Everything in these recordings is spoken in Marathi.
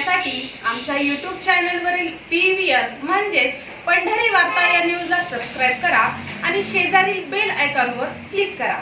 पाहण्यासाठी आमच्या यूट्यूब चॅनलवरील पी व्ही आर म्हणजेच पंढरी वार्ता या न्यूजला सबस्क्राईब करा आणि शेजारील बेल आयकॉनवर क्लिक करा.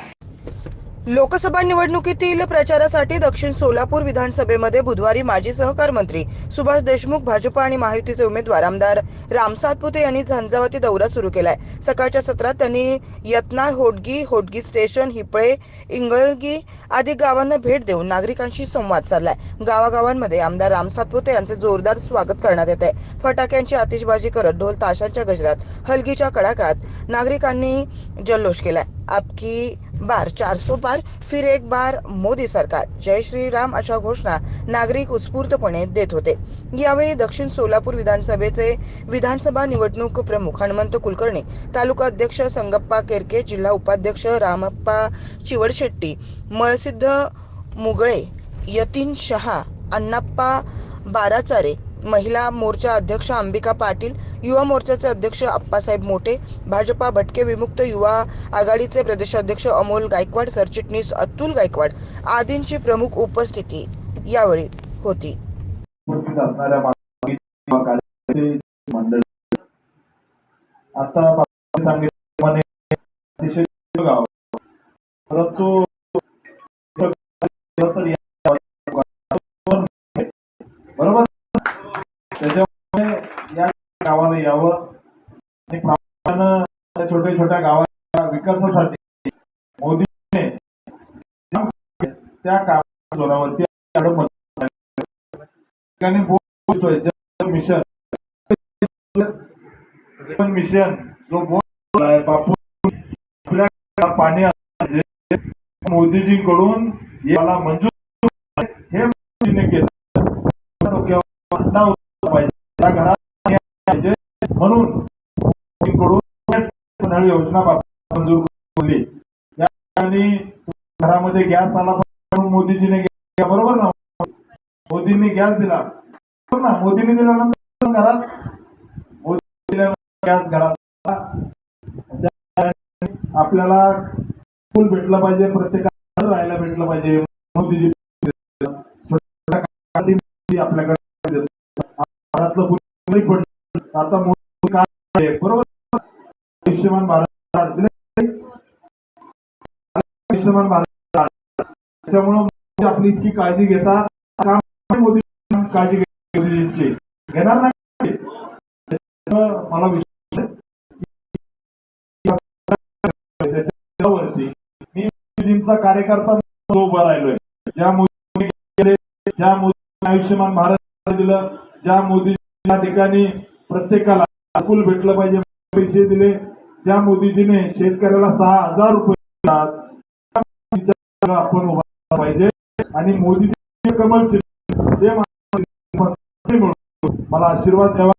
लोकसभा निवडणुकीतील प्रचारासाठी दक्षिण सोलापूर विधानसभेमध्ये बुधवारी माजी सहकार मंत्री सुभाष देशमुख भाजप आणि महायुतीचे उमेदवार आमदार राम सातपुते यांनी झंझावती दौरा सुरू केलाय. सकाळच्या सत्रात त्यांनी यत्नाळ होडगी होडगी स्टेशन हिपळे इंगळगी आदी गावांना भेट देऊन नागरिकांशी संवाद साधलाय. गावागावांमध्ये आमदार राम सातपुते यांचे जोरदार स्वागत करण्यात येत आहे फटाक्यांची आतिषबाजी करत ढोल ताशांच्या गजरात हलगीच्या कडाक्यात नागरिकांनी जल्लोष केलाय. आपकी बार चारसो बार फिर एक बार मोदी सरकार. जय श्री राम अशा घोषणा नागरिक उत्स्फूर्तपणे देत होते. यावेळी दक्षिण सोलापूर विधानसभेचे विधानसभा निवडणूक प्रमुख हनुमंत कुलकर्णी तालुका अध्यक्ष संगप्पा केरके जिल्हा उपाध्यक्ष रामप्पा चिवडशेट्टी मळसिद्ध मुगळे यतीन शहा अण्णाप्पा बाराचारे महिला मोर्चा अध्यक्ष अंबिका पाटील युवा मोर्चाचे अध्यक्ष अप्पासाहेब मोठे भाजपा भटके विमुक्त युवा आघाडीचे प्रदेशाध्यक्ष अमोल गायकवाड सरचिटणीस अतुल गायकवाड आदींची प्रमुख उपस्थिती यावेळी होती. उपस्थित असणाऱ्या मानवी किंवा कार्यकर्ते मंडळी आता बाबांनी सांगितल्याप्रमाणे अतिशय छोटं गाव आहे. परंतु तर या गावात बरोबर त्याच्यामुळे या गावाला यावं आणि प्रामुख्यानं त्या छोट्या छोट्या गावाच्या विकासासाठी मोदीने त्या कामाच्या जोरावरती मिशन मिशन जो बोल बापू आपल्या पाणी मोदीजींकडून याला मंजूर हे मोदीने केलं. पाहिजे. त्या घरात म्हणून उन्हाळी योजना मंजूर केली या ठिकाणी घरामध्ये गॅस आला म्हणून मोदीजीने बरोबर ना मोदींनी गॅस दिला ना मोदींनी दिल्यानंतर घरात मोदी गॅस घरात आपल्याला फुल भेटलं पाहिजे प्रत्येकाला राहायला भेटलं पाहिजे मोदीजी आपल्याकडे घरातलं आता मोदी काय बरोबर आयुष्यमान भारत आयुष्यमान भारत. त्याच्यामुळं आपली इतकी काळजी घेतात. काम मोदी काळजी घेतली घेणार नाही. मला विश्वास मी मोदींचा कार्यकर्ता उभा राहिलोय. ज्या मोदी ज्या मोदी आयुष्यमान भारत दिलं ज्या मोदी ठिकाणी प्रत्येकाला अकुल भेटलं पाहिजे पैसे दिले ज्या मोदीजीने शेतकऱ्याला सहा हजार रुपये आपण उभा पाहिजे. आणि मोदीजी कमल शिंदे ते मला आशीर्वाद द्यावा.